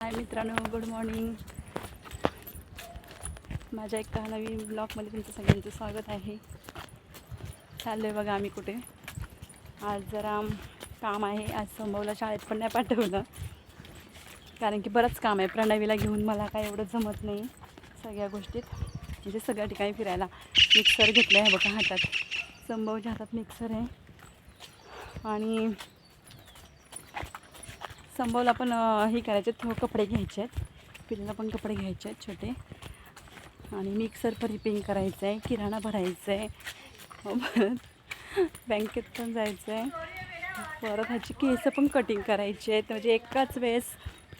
हाय मित्रांनो good morning माझ्या एका नवीन ब्लॉगमध्ये तुमचं सगळ्यांचं स्वागत आहे. चाललो आहे बघा आम्ही कुठे. आज जरा काम आहे आज संभवला शाळेत पण नाही पाठवलं. कारण की बरंच काम आहे. प्रणवीला घेऊन मला काय एवढं जमत नाही सगळ्या गोष्टीत. म्हणजे सगळ्या ठिकाणी फिरायला. मिक्सर घेतलं आहे बघा हातात. संभवच्या हातात मिक्सर आहे. आणि संभवला पण हे करायचे थोडं कपडे घ्यायचे आहेत. पिल्ला पण कपडे घ्यायचे आहेत छोटे. आणि मिक्सर पण रिपिंग करायचं आहे किराणा भरायचा आहे. हो, परत बँकेत पण जायचं आहे. परत ह्याची केस पण कटिंग करायची आहेत. म्हणजे एकाच वेळेस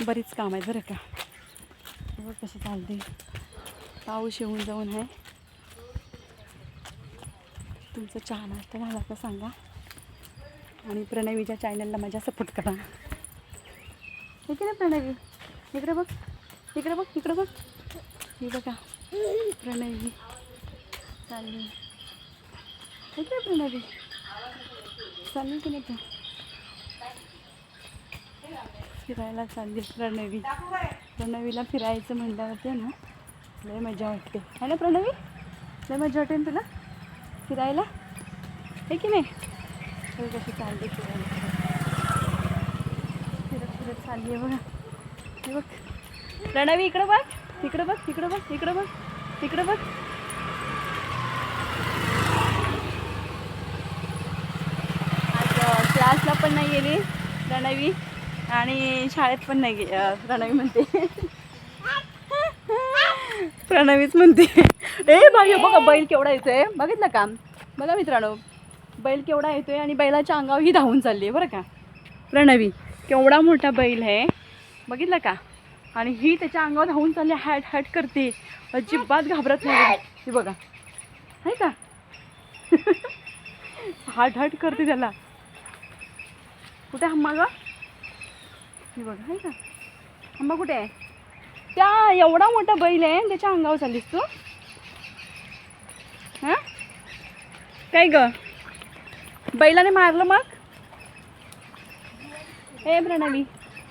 बरीच काम आहे बरं का. बघ कशी चालते. पाऊस येऊन जाऊन आहे. तुमचं चहा नाश्ता झाला का सांगा. आणि प्रणवीच्या चॅनलला माझ्या सपोर्ट करा. इकडे ना प्रणवी? इकडे बघ. इकडे बघ इकडे बघ. ही बघा. प्रणवी. चालली. आहे प्रणवी? चालली की नाही तू? फिरायला चालली प्रणवी. प्रणवीला फिरायचं म्हटल्यावरती ना लय मजा वाटते. है ना प्रणवी? लय मजा वाटते ना तुला? फिरायला? आहे की नाही? कशी चालली फिरायला. मजेत चालली आहे बघा. हे बघ. प्रणवी इकडं बघ. इकडं बघ इकडं बघ इकडं बघ. तिकडं बघ. आज क्लासला पण नाही गेली प्रणवी आणि शाळेत पण नाही गे प्रणवी म्हणते. प्रणवीच म्हणते. ए बाई बघा बैल केवढा येतोय. बघितलं का? बघा मित्रांनो. बैल केवढा येतोय आणि बैलाच्या अंगावर ही धावून चालली आहे बरं का? प्रणवी. केवढा मोठा बैल आहे. बघितलं का? आणि ही त्याच्या अंगावर धावून चालली हॅट हॅट करते. अजिबात घाबरत नाही. ही बघा. आहे का? हाट हाट करते त्याला. कुठे आंबा ग? ही बघा आहे का? आंबा कुठे आहे? त्या एवढा मोठा बैल आहे आणि त्याच्या अंगावर चाललीस तू. हां? काय ग? बैलाने मारलं मग? हे प्रणवी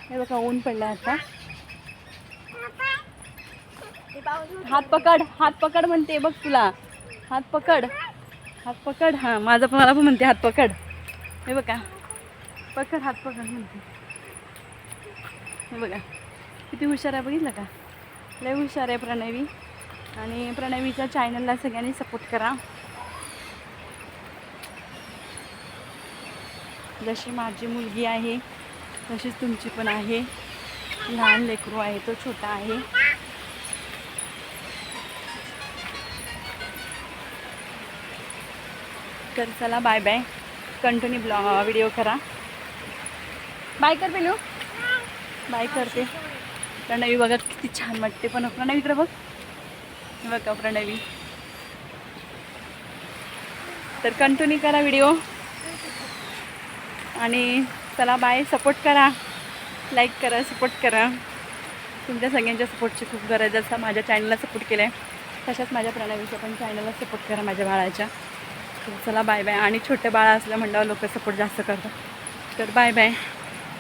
हे बघा ऊन पडलं आता. हात पकड हात पकड म्हणते बघ तुला. हात पकड. हात पकड हां माझं पण मला पण म्हणते हात पकड. हे बघा. पकड हात पकड म्हणते. हे बघा. किती हुशार आहे बघितलं का? लय हुशार आहे प्रणवी. आणि प्रणवीच्या चॅनलला सगळ्यांनी सपोर्ट करा. जशी माझी मुलगी आहे तशीच तुमची पण आहे. लहान लेकरू आहे तो छोटा आहे. तर चला बाय बाय कंटिन्यू ब्लॉ व्हिडिओ करा. बाय कर पेलू बाय करते. प्रणवी बघा किती छान वाटते पण प्रणवी इकडे बघ. बघा प्रणवी. तर कंटिन्यू करा व्हिडिओ आणि चला बाय सपोर्ट करा. लाईक करा सपोर्ट करा. तुमच्या सगळ्यांच्या सपोर्टची खूप गरज आहे. माझ्या चॅनलला सपोर्ट केला आहे तशाच माझ्या प्रणालीच्या पण चॅनलला सपोर्ट करा माझ्या बाळाच्या. चला बाय बाय. आणि छोटं बाळ असलं म्हणल्यावर लोक सपोर्ट जास्त करतात. तर बाय बाय.